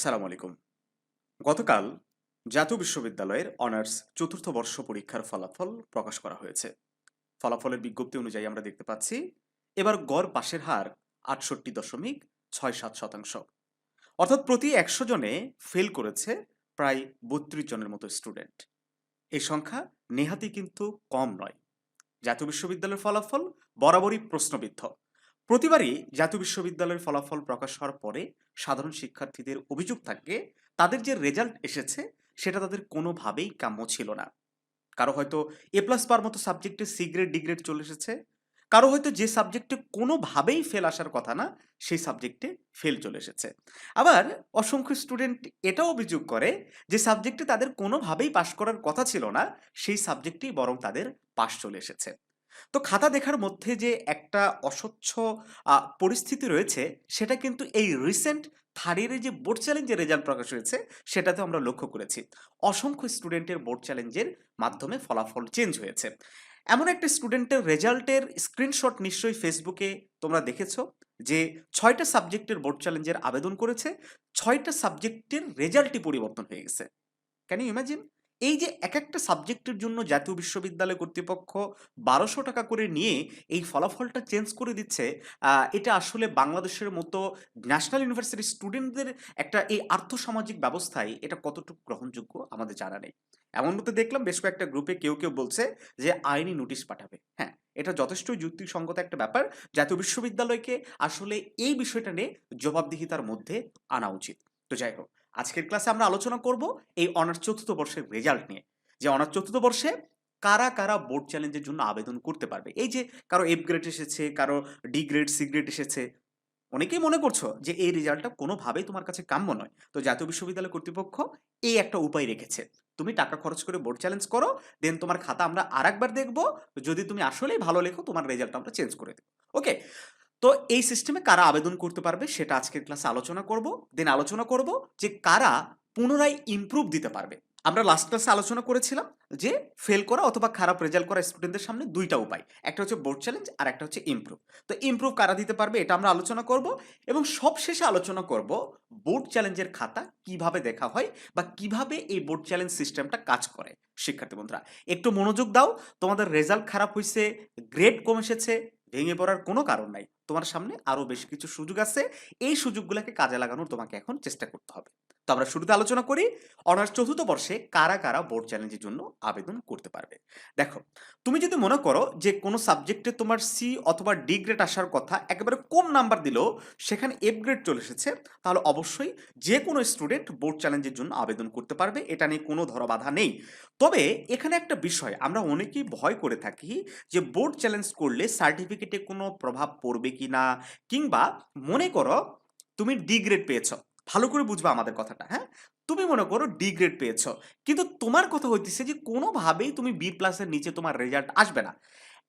আসসালামু আলাইকুম। গতকাল জাতীয় বিশ্ববিদ্যালয়ের অনার্স চতুর্থ বর্ষ পরীক্ষার ফলাফল প্রকাশ করা হয়েছে। ফলাফলের বিজ্ঞপ্তি অনুযায়ী আমরা দেখতে পাচ্ছি, এবার গড় পাশের হার আটষট্টি দশমিক ছয় সাত শতাংশ। অর্থাৎ প্রতি একশো জনে ফেল করেছে প্রায় বত্রিশ জনের মতো স্টুডেন্ট। এই সংখ্যা নেহাতি কিন্তু কম নয়। জাতীয় বিশ্ববিদ্যালয়ের ফলাফল বরাবরই প্রশ্নবিদ্ধ। প্রতিবারই জাতীয় বিশ্ববিদ্যালয়ের ফলাফল প্রকাশ হওয়ার পরে সাধারণ শিক্ষার্থীদের অভিযোগ থাকে, তাদের যে রেজাল্ট এসেছে সেটা তাদের কোনোভাবেই কাম্য ছিল না। কারও হয়তো এ প্লাস পার মতো সাবজেক্টে সি গ্রেড ডি গ্রেড চলে এসেছে, কারও হয়তো যে সাবজেক্টে কোনোভাবেই ফেল আসার কথা না, সেই সাবজেক্টে ফেল চলে এসেছে। আবার অসংখ্য স্টুডেন্ট এটাও অভিযোগ করে যে সাবজেক্টে তাদের কোনোভাবেই পাশ করার কথা ছিল না, সেই সাবজেক্টেই বরং তাদের পাশ চলে এসেছে। তো খাতা দেখার মধ্যে যে একটা অস্বচ্ছ পরিস্থিতি রয়েছে, সেটা কিন্তু এই রিসেন্ট থার্ড যে বোর্ড চ্যালেঞ্জের রেজাল্ট প্রকাশ হয়েছে সেটাতে আমরা লক্ষ্য করেছি। অসংখ্য স্টুডেন্টের বোর্ড চ্যালেঞ্জের মাধ্যমে ফলাফল চেঞ্জ হয়েছে। এমন একটা স্টুডেন্টের রেজাল্টের স্ক্রিনশট নিশ্চয়ই ফেসবুকে তোমরা দেখেছ, যে ছয়টা সাবজেক্টের বোর্ড চ্যালেঞ্জের আবেদন করেছে, ছয়টা সাবজেক্টের রেজাল্টই পরিবর্তন হয়ে গেছে। ক্যান ইউ ইমাজিন এই যে এক একটা সাবজেক্টের জন্য জাতীয় বিশ্ববিদ্যালয় কর্তৃপক্ষ বারোশো টাকা করে নিয়ে এই ফলাফলটা চেঞ্জ করে দিচ্ছে এটা আসলে বাংলাদেশের মতো ন্যাশনাল ইউনিভার্সিটির স্টুডেন্টদের একটা এই আর্থসামাজিক ব্যবস্থায় এটা কতটুকু গ্রহণযোগ্য আমাদের জানা নেই। এমন মতো দেখলাম বেশ কয়েকটা গ্রুপে কেউ কেউ বলছে যে আইনি নোটিশ পাঠাবে। হ্যাঁ এটা যথেষ্ট যুক্তিসঙ্গত একটা ব্যাপার। জাতীয় বিশ্ববিদ্যালয়কে আসলে এই বিষয়টা নিয়ে জবাবদিহিতার মধ্যে আনা উচিত। তো যাই হোক আজকের ক্লাসে আমরা আলোচনা করব এই অনার্স চতুর্থ বর্ষের রেজাল্ট নিয়ে। যে অনার্স চতুর্থ বর্ষে কারা কারা বোর্ড চ্যালেঞ্জের জন্য আবেদন করতে পারবে? এই যে কারও এফ গ্রেড এসেছে, কারও ডি গ্রেড সি গ্রেড এসেছে, অনেকেই মনে করছ যে এই রেজাল্টটা কোনোভাবেই তোমার কাছে কাম্য নয়। তো জাতীয় বিশ্ববিদ্যালয় কর্তৃপক্ষ এই একটা উপায় রেখেছে। তুমি টাকা খরচ করে বোর্ড চ্যালেঞ্জ করো দেন তোমার খাতা আমরা আর একবার দেখব। যদি তুমি আসলেই ভালো লেখো, তোমার রেজাল্ট আমরা চেঞ্জ করে দেবো। ওকে তো এই সিস্টেমে কারা আবেদন করতে পারবে সেটা আজকের ক্লাসে আলোচনা করব। দেন আলোচনা করব যে কারা পুনরায় ইমপ্রুভ দিতে পারবে। আমরা লাস্ট ক্লাসে আলোচনা করেছিলাম যে ফেল করা অথবা খারাপ রেজাল্ট করা স্টুডেন্টদের সামনে দুইটা উপায়। একটা হচ্ছে বোর্ড চ্যালেঞ্জ আর একটা হচ্ছে ইমপ্রুভ তো ইমপ্রুভ কারা দিতে পারবে এটা আমরা আলোচনা করব এবং সব শেষে আলোচনা করব বোর্ড চ্যালেঞ্জের খাতা কীভাবে দেখা হয় বা কীভাবে এই বোর্ড চ্যালেঞ্জ সিস্টেমটা কাজ করে। শিক্ষার্থী বন্ধুরা, একটু মনোযোগ দাও। তোমাদের রেজাল্ট খারাপ হয়েছে গ্রেড কম এসেছে, ভেঙে পড়ার কোনো কারণ নাই। তোমার সামনে আরও বেশ কিছু সুযোগ আছে। এই সুযোগগুলোকে কাজে লাগানোর তোমাকে এখন চেষ্টা করতে হবে। তো আমরা শুরুতে আলোচনা করি, অনার্স চতুর্থ বর্ষে কারা কারা বোর্ড চ্যালেঞ্জের জন্য আবেদন করতে পারবে? দেখো, তুমি যদি মনে করো যে কোনো সাবজেক্টে তোমার সি অথবা ডি গ্রেড আসার কথা একেবারে কম নাম্বার দিলেও সেখানে এফ গ্রেড চলে এসেছে, তাহলে অবশ্যই যে কোনো স্টুডেন্ট বোর্ড চ্যালেঞ্জের জন্য আবেদন করতে পারবে। এটা নিয়ে কোনো ধরাবাধা নেই। তবে এখানে একটা বিষয়, আমরা অনেকেই ভয় করে থাকি যে বোর্ড চ্যালেঞ্জ করলে সার্টিফিকেটে কোনো প্রভাব পড়বে কি না কিংবা মনে করো তুমি ডি গ্রেড পেয়েছ, ভালো করে বুঝবা আমাদের কথাটা হ্যাঁ? তুমি মনে করো ডি গ্রেড পেয়েছ, কিন্তু তোমার কথা হইতেছে যে কোনোভাবেই তুমি বি প্লাসের নিচে তোমার রেজাল্ট আসবে না।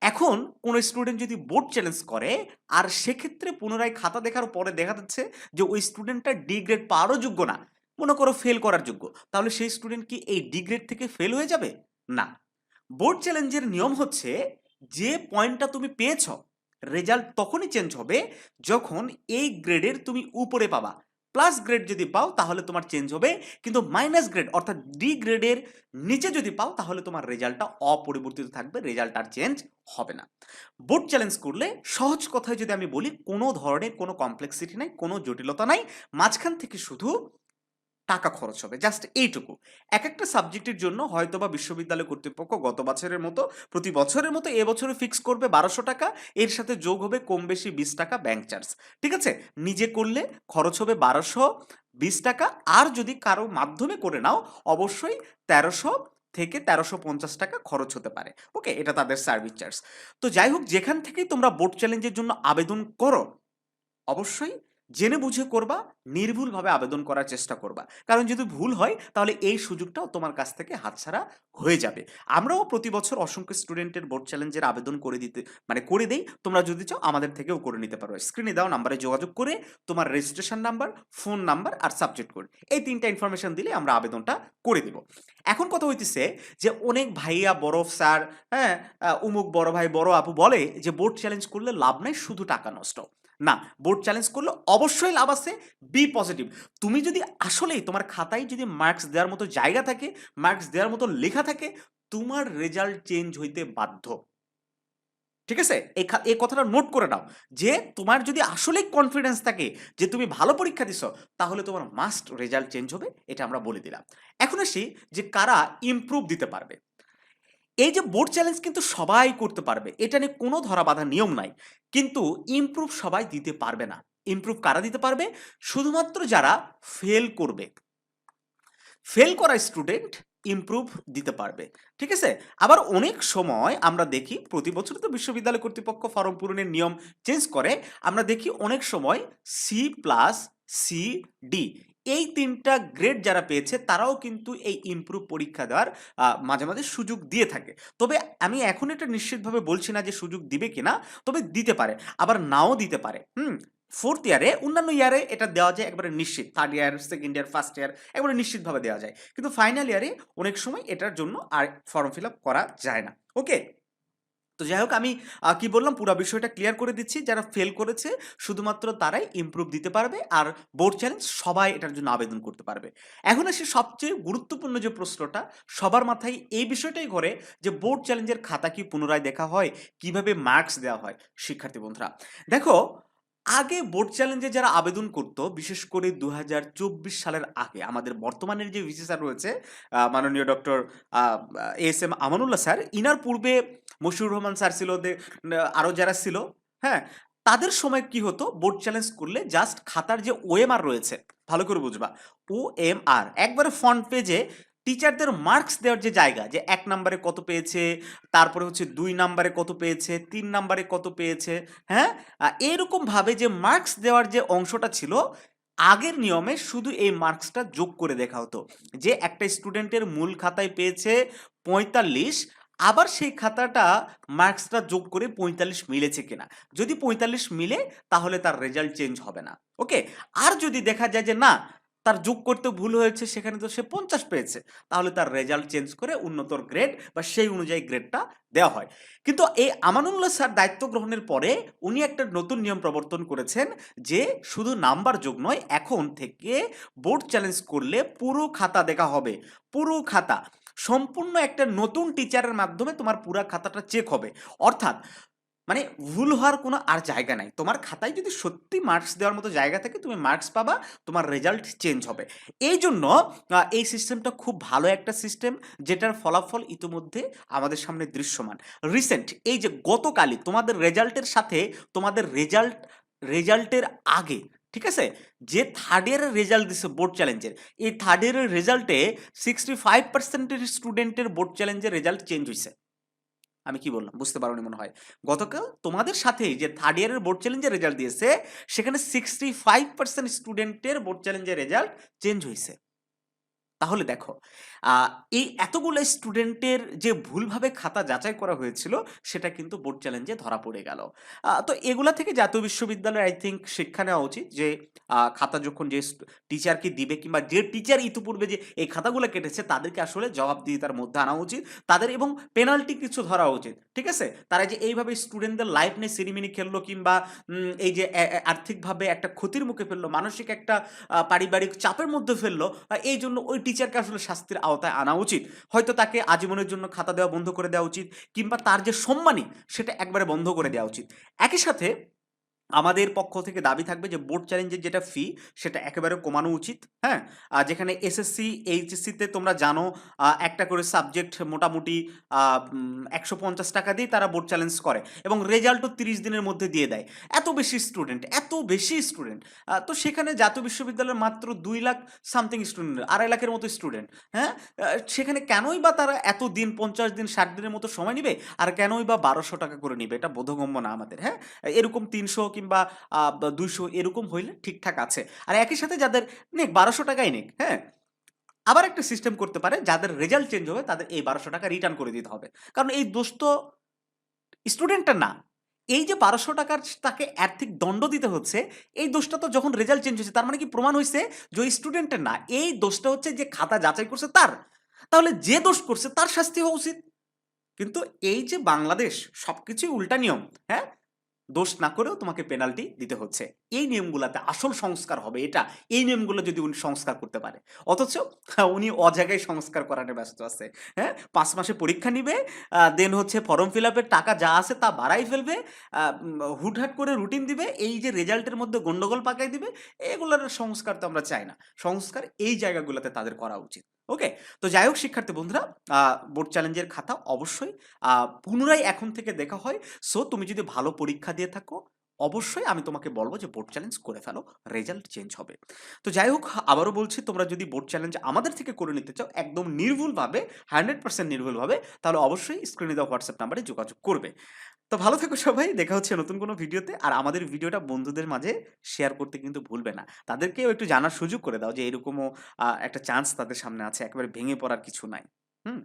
এখন কোন স্টুডেন্ট যদি বোর্ড চ্যালেঞ্জ করে, আর সেক্ষেত্রে পুনরায় খাতা দেখার পরে দেখা যাচ্ছে যে ওই স্টুডেন্টটা ডি গ্রেড পাওয়ারও যোগ্য না, মনে করো ফেল করার যোগ্য, তাহলে সেই স্টুডেন্ট কি এই ডি গ্রেড থেকে ফেল হয়ে যাবে? না। বোর্ড চ্যালেঞ্জের নিয়ম হচ্ছে যে পয়েন্টটা তুমি পেয়েছ রেজাল্ট তখনই চেঞ্জ হবে যখন এই গ্রেডের তুমি উপরে পাবা। প্লাস গ্রেড যদি পাও তাহলে তোমার চেঞ্জ হবে, কিন্তু মাইনাস গ্রেড অর্থাৎ ডি গ্রেডের নিচে যদি পাও তাহলে তোমার রেজাল্টটা অপরিবর্তিত থাকবে রেজাল্ট আর চেঞ্জ হবে না। বোর্ড চ্যালেঞ্জ করলে সহজ কথায় যদি আমি বলি কোনো ধরনের কোনো কমপ্লেক্সিটি নাই, কোনো জটিলতা নাই, মাঝখান থেকে শুধু টাকা খরচ হবে জাস্ট এইটুকু। এক একটা সাবজেক্টের জন্য হয়তো বা বিশ্ববিদ্যালয় কর্তৃপক্ষ গত বছরের মতো, প্রতি বছরের মতো এবছরে ফিক্স করবে বারোশো টাকা, এর সাথে যোগ হবে কম বেশি বিশ টাকা ব্যাংক চার্জ ঠিক আছে? নিজে করলে খরচ হবে বারোশো বিশ টাকা, আর যদি কারও মাধ্যমে করে নাও, অবশ্যই তেরোশো থেকে তেরোশো পঞ্চাশ টাকা খরচ হতে পারে। ওকে? এটা তাদের সার্ভিস চার্জ তো যাই হোক, যেখান থেকেই তোমরা বোর্ড চ্যালেঞ্জের জন্য আবেদন করো, অবশ্যই জেনে বুঝে করবা, নির্ভুলভাবে আবেদন করার চেষ্টা করবা। কারণ যদি ভুল হয়, তাহলে এই সুযোগটাও তোমার কাছ থেকে হাতছাড়া হয়ে যাবে। আমরাও প্রতি বছর অসংখ্য স্টুডেন্টের বোর্ড চ্যালেঞ্জের আবেদন করে দিতে মানে করে দেই। তোমরা যদি চাও, আমাদের থেকেও করে নিতে পারো। স্ক্রিনে দাও নাম্বারে যোগাযোগ করে তোমার রেজিস্ট্রেশন নাম্বার ফোন নাম্বার আর সাবজেক্ট কোড এই তিনটা ইনফরমেশন দিলে আমরা আবেদনটা করে দিব। এখন কথা হইতেছে যে, অনেক ভাইয়া, বড় স্যার হ্যাঁ উমুক বড় ভাই, বড় আপু বলে যে, বোর্ড চ্যালেঞ্জ করলে লাভ নাই, শুধু টাকা নষ্ট। না বোর্ড চ্যালেঞ্জ করলে অবশ্যই লাভ আছে বি পজিটিভ তুমি যদি আসলেই তোমার খাতায় যদি মার্কস দেওয়ার মতো জায়গা থাকে মার্কস দেওয়ার মতো লেখা থাকে, তোমার রেজাল্ট চেঞ্জ হইতে বাধ্য। ঠিক আছে? এই কথাটা নোট করে নাও যে তোমার যদি আসলেই কনফিডেন্স থাকে যে তুমি ভালো পরীক্ষা দিছো, তাহলে তোমার মাস্ট রেজাল্ট চেঞ্জ হবে, এটা আমরা বলে দিলাম। এখন আসি যে কারা ইমপ্রুভ দিতে পারবে। এই যে বোর্ড চ্যালেঞ্জ কিন্তু সবাই করতে পারবে, এটা নিয়ে কোনো ধরা বাঁধা নিয়ম নাই। কিন্তু ইমপ্রুভ সবাই দিতে পারবে না। ইমপ্রুভ কারা দিতে পারবে? শুধুমাত্র যারা ফেল করবে। ফেল করা স্টুডেন্ট ইমপ্রুভ দিতে পারবে। ঠিক আছে? আবার অনেক সময় আমরা দেখি, প্রতি বছর তো বিশ্ববিদ্যালয় কর্তৃপক্ষ ফর্ম পূরণের নিয়ম চেঞ্জ করে, আমরা দেখি অনেক সময় সি প্লাস সি ডি এই তিনটা গ্রেড যারা পেয়েছে, তারাও কিন্তু এই ইমপ্রুভ পরীক্ষা দেওয়ার মাঝে মাঝে সুযোগ দিয়ে থাকে। তবে আমি এখন এটা নিশ্চিতভাবে বলছি না যে সুযোগ দিবে কিনা, তবে দিতে পারে, আবার নাও দিতে পারে। হুম ফোর্থ ইয়ারে অন্যান্য ইয়ারে এটা দেওয়া যায় একবারে নিশ্চিত third year second year first year একবারে নিশ্চিতভাবে দেওয়া যায়। কিন্তু ফাইনাল ইয়ারে অনেক সময় এটার জন্য আর ফর্ম ফিল আপ করা যায় না। ওকে তো যাই হোক, আমি কি বললাম, পুরো বিষয়টা ক্লিয়ার করে দিচ্ছি। যারা ফেল করেছে, শুধুমাত্র তারাই ইম্প্রুভ দিতে পারবে আর বোর্ড চ্যালেঞ্জ সবাই এটার জন্য আবেদন করতে পারবে। এখন আসে সবচেয়ে গুরুত্বপূর্ণ যে প্রশ্নটা, সবার মাথায় এই বিষয়টাই ঘরে যে বোর্ড চ্যালেঞ্জের খাতা কি পুনরায় দেখা হয়, কীভাবে মার্কস দেওয়া হয়, শিক্ষার্থী বন্ধুরা। দেখো আগে বোর্ড চ্যালেঞ্জে যারা আবেদন করত, বিশেষ করে দু হাজার চব্বিশ সালের আগে, আমাদের বর্তমানের যে ভিসি স্যার রয়েছে মাননীয় doctor S M Amanullah sir, inner পূর্বে মশিউর রহমান স্যার ছিল আরও যারা ছিল হ্যাঁ তাদের সময় কি হতো? বোর্ড চ্যালেঞ্জ করলে জাস্ট খাতার যে ওএমআর রয়েছে, ভালো করে বুঝবা ও এম আর একবারে ফ্রন্ট পেজে টিচারদের মার্কস দেওয়ার যে জায়গা, যে এক নম্বরে কত পেয়েছে, তারপরে হচ্ছে দুই নম্বরে কত পেয়েছে, তিন নম্বরে কত পেয়েছে হ্যাঁ? এরকমভাবে যে মার্কস দেওয়ার যে অংশটা ছিল, আগের নিয়মে শুধু এই মার্কসটা যোগ করে দেখা হতো। যে একটা স্টুডেন্টের মূল খাতায় পেয়েছে পঁয়তাল্লিশ, আবার সেই খাতাটা মার্কসটা যোগ করে পঁয়তাল্লিশ মিলেছে কিনা। যদি পঁয়তাল্লিশ মিলে, তাহলে তার রেজাল্ট চেঞ্জ হবে না। ওকে আর যদি দেখা যায় যে না তার যোগ করতে ভুল হয়েছে, সেখানে তো সে পঞ্চাশ পেয়েছে। তাহলে তার রেজাল্ট চেঞ্জ করে উন্নতর গ্রেড বা সেই অনুযায়ী গ্রেডটা দেওয়া হয়। কিন্তু এই আমানুল্লাহ স্যার দায়িত্ব গ্রহণের পরে উনি একটা নতুন নিয়ম প্রবর্তন করেছেন যে শুধু নাম্বার যোগ নয়, এখন থেকে বোর্ড চ্যালেঞ্জ করলে পুরো খাতা দেখা হবে। পুরো খাতা। সম্পূর্ণ একটা নতুন টিচারের মাধ্যমে তোমার পুরো খাতাটা চেক হবে। অর্থাৎ মানে ভুল হওয়ার কোনো আর জায়গা নাই। তোমার খাতায় যদি সত্যি মার্কস দেওয়ার মতো জায়গা থাকে, তুমি মার্কস পাবা, তোমার রেজাল্ট চেঞ্জ হবে। এই জন্য এই সিস্টেমটা খুব ভালো একটা সিস্টেম যেটার ফলাফল ইতিমধ্যে আমাদের সামনে দৃশ্যমান। রিসেন্ট এই যে গতকালই তোমাদের রেজাল্টের সাথে তোমাদের রেজাল্ট রেজাল্টের আগে, ঠিক আছে? যে থার্ড ইয়ারের রেজাল্ট দিছে বোর্ড চ্যালেঞ্জের এই থার্ড ইয়ারের রেজাল্টে সিক্সটি ফাইভ পার্সেন্টের স্টুডেন্টের বোর্ড চ্যালেঞ্জের রেজাল্ট চেঞ্জ হয়েছে আমি কি বললাম? বুঝতে পারোনি মনে হয়। গতকাল তোমাদের সাথে যে থার্ড ইয়ারের বোর্ড চ্যালেঞ্জের রেজাল্ট দিয়েছে, সেখানে সিক্সটি ফাইভ পার্সেন্ট স্টুডেন্টের বোর্ড চ্যালেঞ্জের রেজাল্ট চেঞ্জ হয়েছে। তাহলে দেখো এই এতগুলো স্টুডেন্টের যে ভুলভাবে খাতা যাচাই করা হয়েছিল, সেটা কিন্তু বোর্ড চ্যালেঞ্জে ধরা পড়ে গেল। তো এগুলা থেকে জাতীয় বিশ্ববিদ্যালয় আই থিঙ্ক শিক্ষা নেওয়া উচিত যে খাতা যখন যে টিচারকে দিবে কিংবা যে টিচার ইতিপূর্বে যে এই খাতাগুলো কেটেছে, তাদেরকে আসলে জবাবদিহিতার মধ্যে আনা উচিত। তাদের এবং পেনাল্টি কিছু ধরা উচিত, ঠিক আছে? তারা যে এইভাবে স্টুডেন্টদের লাইফ নিয়ে সিরিমিনি খেললো কিংবা এই যে আর্থিকভাবে একটা ক্ষতির মুখে ফেলল, মানসিক একটা পারিবারিক চাপের মধ্যে ফেলল এই জন্য ওই টিচারকে আসলে শাস্তির আওতায় আনা উচিত। হয়তো তাকে আজীবনের জন্য খাতা দেওয়া বন্ধ করে দেওয়া উচিত, কিংবা তার যে সম্মানী সেটা একবারে বন্ধ করে দেওয়া উচিত। একই সাথে আমাদের পক্ষ থেকে দাবি থাকবে যে বোর্ড চ্যালেঞ্জের যেটা ফি সেটা একেবারে কমানো উচিত হ্যাঁ? আর যেখানে এসএসসি এইচএসসিতে তোমরা জানো একটা করে সাবজেক্ট মোটামুটি একশো পঞ্চাশ টাকা দিয়ে তারা বোর্ড চ্যালেঞ্জ করে এবং রেজাল্টও তিরিশ দিনের মধ্যে দিয়ে দেয়। এত বেশি স্টুডেন্ট এত বেশি স্টুডেন্ট তো সেখানে জাতীয় বিশ্ববিদ্যালয়ের মাত্র দুই লাখ সামথিং স্টুডেন্ট আড়াই লাখের মতো স্টুডেন্ট হ্যাঁ? সেখানে কেনই বা তারা এত দিন, পঞ্চাশ দিন, ষাট দিনের মতো সময় নিবে? আর কেনই বা বারোশো টাকা করে নিবে? এটা বোধগম্য না আমাদের হ্যাঁ? এরকম তিনশো কিংবা দুইশো এরকম হইলে ঠিকঠাক আছে। আর একই সাথে যাদের নেক বারোশো টাকাই নেক হ্যাঁ? আবার একটা সিস্টেম করতে পারে, যাদের রেজাল্ট চেঞ্জ হবে তাদের এই বারোশো টাকা রিটার্ন করে দিতে হবে। কারণ এই দোষ তো স্টুডেন্টের না। এই যে বারোশো টাকার তাকে আর্থিক দণ্ড দিতে হচ্ছে, এই দোষটা তো যখন রেজাল্ট চেঞ্জ হয়েছে, তার মানে কি প্রমাণ হয়েছে যে স্টুডেন্টের না। এই দোষটা হচ্ছে যে খাতা যাচাই করছে তার। তাহলে যে দোষ করছে তার শাস্তি হওয়া উচিত। কিন্তু এই যে বাংলাদেশ সবকিছুই উল্টা নিয়ম হ্যাঁ? দোষ না করেও তোমাকে পেনাল্টি দিতে হচ্ছে। এই নিয়মগুলোতে আসল সংস্কার হবে এটা। এই নিয়মগুলো যদি উনি সংস্কার করতে পারে। অথচ উনি অজায়গায় সংস্কার করাতে ব্যস্ত আছে। হ্যাঁ? পাঁচ মাসে পরীক্ষা নিবে দেন হচ্ছে ফর্ম ফিল আপের টাকা যা আছে তা বাড়াই ফেলবে হুটহাট করে রুটিন দিবে, এই যে রেজাল্টের মধ্যে গন্ডগোল পাকাই দিবে, এগুলোর সংস্কার তো আমরা চাই না। সংস্কার এই জায়গাগুলোতে তাদের করা উচিত। ওকে, তো যাই হোক শিক্ষার্থী বন্ধুরা বোর্ড চ্যালেঞ্জের খাতা অবশ্যই পুনরায় এখন থেকে দেখা হয়। সো, তুমি যদি ভালো পরীক্ষা দিয়ে থাকো, অবশ্যই আমি তোমাকে বলব যে বোর্ড চ্যালেঞ্জ করে ফেলো, রেজাল্ট চেঞ্জ হবে। তো যাই হোক আবারও বলছি, তোমরা যদি বোর্ড চ্যালেঞ্জ আমাদের থেকে করে নিতে চাও, একদম নির্ভুলভাবে, হান্ড্রেড পার্সেন্ট নির্ভুলভাবে, তাহলে অবশ্যই স্ক্রিনে দেওয়া হোয়াটসঅ্যাপ নাম্বারে যোগাযোগ করবে। তো ভালো থাকো সবাই, দেখা হচ্ছে নতুন কোনো ভিডিওতে। আর আমাদের ভিডিওটা বন্ধুদের মাঝে শেয়ার করতে কিন্তু ভুলবে না। তাদেরকেও একটু জানার সুযোগ করে দাও যে এরকমও একটা চান্স তাদের সামনে আছে, একেবারে ভেঙে পড়ার কিছু নাই। হুম?